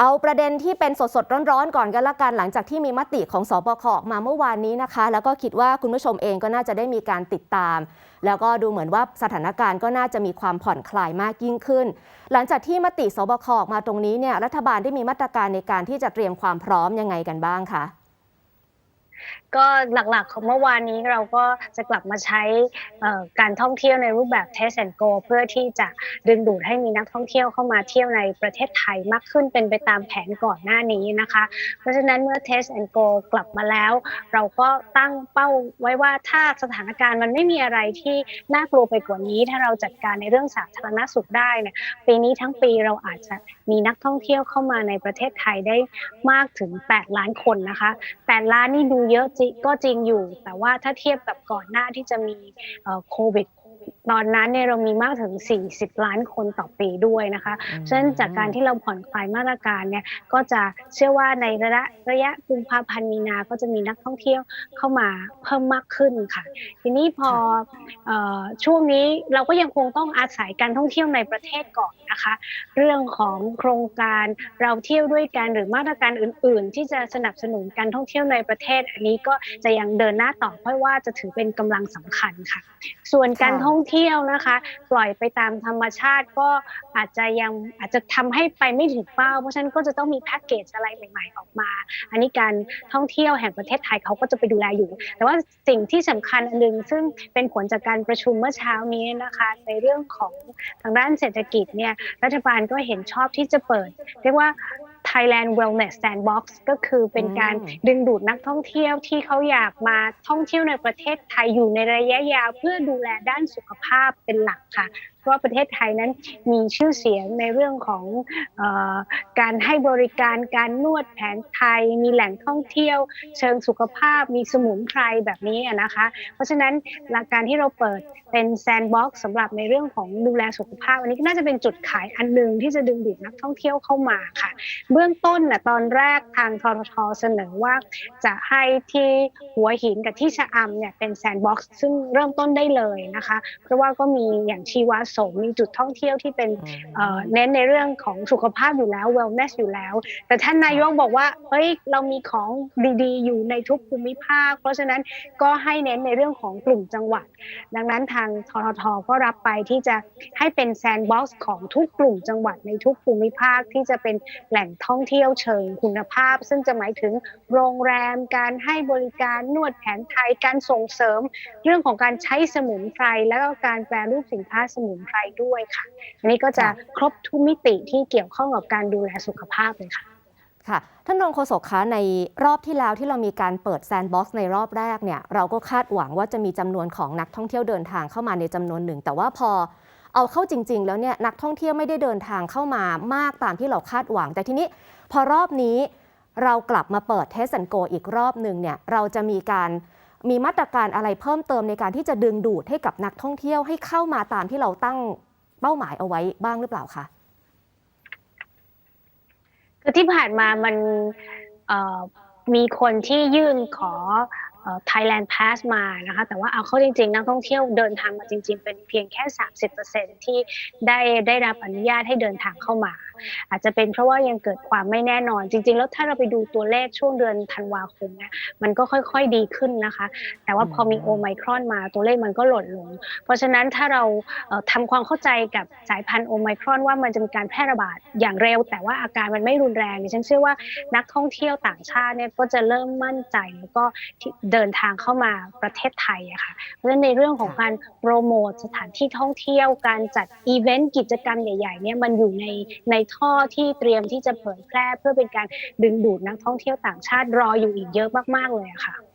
เอาประเด็นที่เป็นสดๆร้อนๆก่อนกันละกันหลังจากที่มีมติของสบคออกมาเมื่อวานนี้นะคะ แล้วก็คิดว่าคุณผู้ชมเองก็น่าจะได้มีการติดตาม แล้วก็ดูเหมือนว่าสถานการณ์ก็น่าจะมีความผ่อนคลายมากยิ่งขึ้น หลังจากที่มติสบคออกมาตรงนี้เนี่ยรัฐบาลได้มีมาตรการในการที่จะเตรียมความพร้อมยังไงกันบ้างคะ ก็หลักๆของเมื่อวานนี้เราก็จะกลับมาใช้การท่องเที่ยวในรูปแบบ Test and Go เพื่อที่จะดึงดูดให้มีนักท่องเที่ยวเข้ามาเที่ยวในประเทศไทยมากขึ้นเป็นไปตามแผนก่อนหน้านี้นะคะ เพราะฉะนั้นเมื่อ Test and Go กลับมาแล้ว เราก็ตั้งเป้าไว้ว่าถ้าสถานการณ์มันไม่มีอะไรที่น่ากลัวไปกว่านี้ ถ้าเราจัดการในเรื่องสาธารณสุขได้เนี่ยปีนี้ทั้งปีเราอาจจะมีนักท่องเที่ยวเข้ามาในประเทศไทยได้มากถึง 8 ล้านคนนะคะ 8 ล้านนี่ดูเยอะเยอะจริงก็จริงอยู่ แต่ว่าถ้าเทียบกับก่อนหน้าที่จะมีโควิด ตอนนั้นเนี่ยเรามีมากถึง 40 ล้านคนต่อปีด้วยนะคะอืมฉะนั้นจากการที่เราผ่อนคลายมาตรการเนี่ยก็จะเชื่อว่าในระยะระยะกุมภาพันธ์มีนาก็จะมีนักท่องเที่ยวเข้ามาเพิ่มมากขึ้นค่ะ ทีนี้พอเอ่อช่วงนี้เราก็ยังคงต้องอาศัยการท่องเที่ยวในประเทศก่อนนะคะ เรื่องของโครงการเราเที่ยวด้วยกันหรือมาตรการอื่น ๆ ที่จะสนับสนุนการท่องเที่ยวในประเทศ อันนี้ก็จะยังเดินหน้าต่อเพราะว่าจะถือเป็นกำลังสำคัญค่ะ ส่วนการค่ะท่องเที่ยวที่ยวนะคะ ปล่อยไปตามธรรมชาติก็อาจจะยังอาจจะทำให้ไปไม่ถึงเป้า เพราะฉะนั้นก็จะต้องมีแพ็กเกจอะไรใหม่ ๆ ออกมา อันนี้การท่องเที่ยวแห่งประเทศไทยเขาก็จะไปดูแลอยู่ แต่ว่าสิ่งที่สำคัญอันหนึงซึ่งเป็นผลจากการประชุมเมื่อเช้านี้นะคะ ในเรื่องของทางด้านเศรษฐกิจเนี่ยรัฐบาลก็เห็นชอบที่จะเปิด เรียกว่า Thailand Wellness Sandbox ก็คือเป็นการอืมดึงดูดนักท่องเที่ยวที่เขาอยากมาท่องเที่ยวในประเทศไทยอยู่ในระยะยาว เพื่อดูแลด้านสุขภาพเป็นหลักค่ะเพ ราะว่าประเทศไทยนั้นมีชื่อเสียงในเรื่องของออการให้บริการการนวดแผนไทย มีแหล่งท่องเที่ยว เชิงสุขภาพ มีสมุนไพรแบบนี้นะคะ เพราะฉะนั้นหลักการที่เราเปิดเป็นแซนด์บ็อกซ์สำหรับในเรื่องของดูแลสุขภาพ อันนี้ก็น่าจะเป็นจุดขายอันหนึ่งที่จะดึงดูดนักท่องเที่ยวเข้ามาค่ะ เบื้องต้นน่ะตอนแรกทางทททเสนอว่าจะให้ที่หัวหินกับที่ชะอำเนี่ยเป็นแซนด์บ็อกซ์ซึ่งเริ่มต้นได้เลยนะคะ เพราะว่าก็มีอย่างชีวาสม มีจุดท่องเที่ยวที่เป็นเอ่อเน้นในเรื่องของสุขภาพอยู่แล้ว wellness อยู่แล้ว แต่ท่านนายกบอกว่าเฮ้ยเรามีของดีๆ อยู่ในทุกภูมิภาค เพราะฉะนั้นก็ให้เน้นในเรื่องของกลุ่มจังหวัด ดังนั้นทางทททก็รับไปที่จะให้เป็นแซนด์บ็อกซ์ของทุกกลุ่มจังหวัดในทุกภูมิภาคที่จะเป็นแหล่งท่องเที่ยวเชิงคุณภาพ ซึ่งจะหมายถึงโรงแรมการให้บริการนวดแผนไทยการส่งเสริม เรื่องของการใช้สมุนไพรแล้วก็การแปรรูปสินค้าสมุนไพรด้วยค่ะ อันนี้ก็จะครบทุกมิติที่เกี่ยวข้องกับการดูแลสุขภาพเลยค่ะค่ะท่านรองโฆษกคะในรอบที่แล้วที่เรามีการเปิดแซนด์บ็อกซ์ในรอบแรกเนี่ยเราก็คาดหวังว่าจะมีจำนวนของนักท่องเที่ยวเดินทางเข้ามาในจำนวนหนึ่ง แต่ว่าพอเอาเข้าจริง ๆ แล้วเนี่ยนักท่องเที่ยวไม่ได้เดินทางเข้ามามากตามที่เราคาดหวัง แต่ทีนี้พอรอบนี้เรากลับมาเปิดเทส and Go อีกรอบหนึ่งเนี่ยเราจะมีการ มีมาตรการอะไรเพิ่มเติมในการที่จะดึงดูดให้กับนักท่องเที่ยวให้เข้ามาตามที่เราตั้งเป้าหมายเอาไว้บ้างหรือเปล่าคะคือที่ผ่านมามันมีคนที่ยื่นขอเอ่อ Thailand Pass มานะคะ แต่ว่าเอาเข้าจริงๆ นักท่องเที่ยวเดินทางมาจริง ๆ เป็นเพียงแค่ 30%ที่ได้ได้รับอนุญาตให้เดินทางเข้ามาอาจจะเป็นเพราะว่ายังเกิดความไม่แน่นอน จริง ๆ แล้วถ้าเราไปดูตัวเลขช่วงเดือนธันวาคมเนี่ยมันก็ค่อย ๆดีขึ้นนะคะ แต่ว่าพอมีโอไมครอนมาตัวเลขมันก็หล่นลง เพราะฉะนั้นถ้าเราเอ่อทำความเข้าใจกับสายพันธุ์โอไมครอนว่ามันจะมีการแพร่ระบาดอย่างเร็ว แต่ว่าอาการมันไม่รุนแรงดิฉันเชื่อว่านักท่องเที่ยวต่างชาติเนี่ยก็จะเริ่มมั่นใจแล้วก็ที่เดินทางเข้ามาประเทศไทยอะค่ะเพราะฉะนั้นในเรื่องของการโปรโมทสถานที่ท่องเที่ยวการจัดอีเวนต์กิจกรรมใหญ่ๆเนี่ยมันอยู่ในในท่อที่เตรียมที่จะเผยแพร่เพื่อเป็นการดึงดูดนักท่องเที่ยวต่างชาติรออยู่อีกเยอะมากๆเลยค่ะ